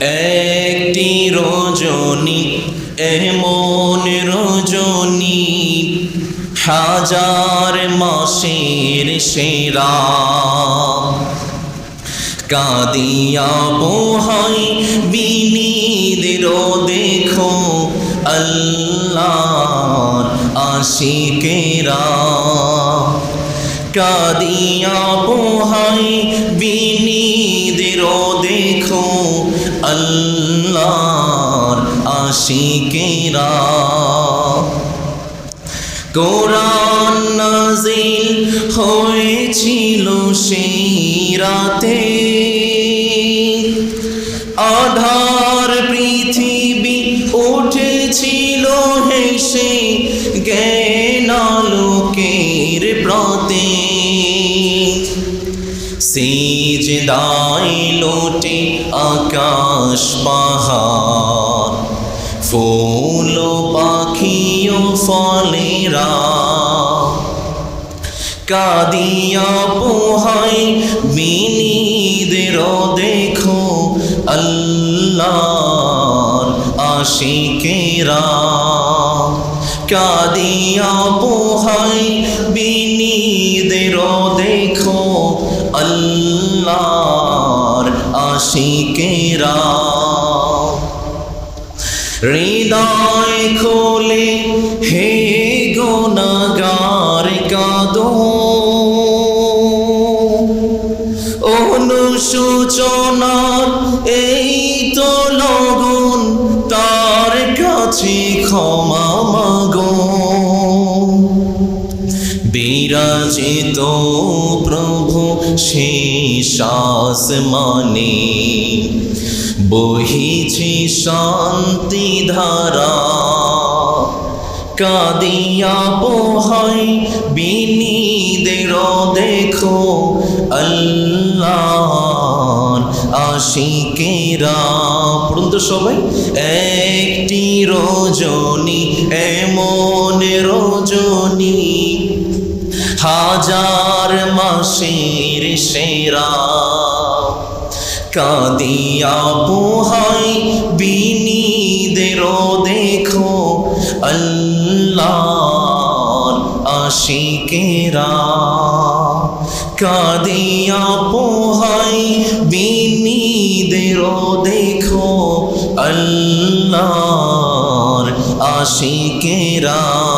একটি রজনী, এমন রজনী, হাজার মাসের সেরা। কাদিয়া পোহাই বিনীদের দেখো আল্লাহ আশিকেরা। কাদিয়া পোহাই বিনীদের দেখো আল্লাহ আশিকেরা। কোরআন নাজিল হয়েছিল সেই রাতে। আধার পৃথিবী উঠেছিল হেসে জ্ঞানালোকের প্রতে সেজ দায় লোটে আকাশ পাহাড়। ফুল পাখিও ফলেরা। কাদিয়া পোহাই বিনীদের দেখো আল্লাহর আশিকেরা। কাদিয়া পোহাই বিনীদের দেখো আল্লাহর আশিকেরা। হৃদয় খোলে হে গোনাগার কাদো। অনুসূচনার এই তো লগন তার কাছে ক্ষমা বিরাজিত প্রভু শেষাস মানে বহিছে শান্তি ধারা কাদিয়া পোহাই বিনীদের দেখো। আল্লাহ আশিকেরা। পড়ুন তো সবাই, একটি রজনী, এমন রজনী। হাজার মাসের সেরা। কাদিয়া পোহাই বিনীদের দেখো আল্লাহ আশিকেরা। কাদিয়া পোহাই বিনীদের দেখো আল্লাহ আশিকেরা।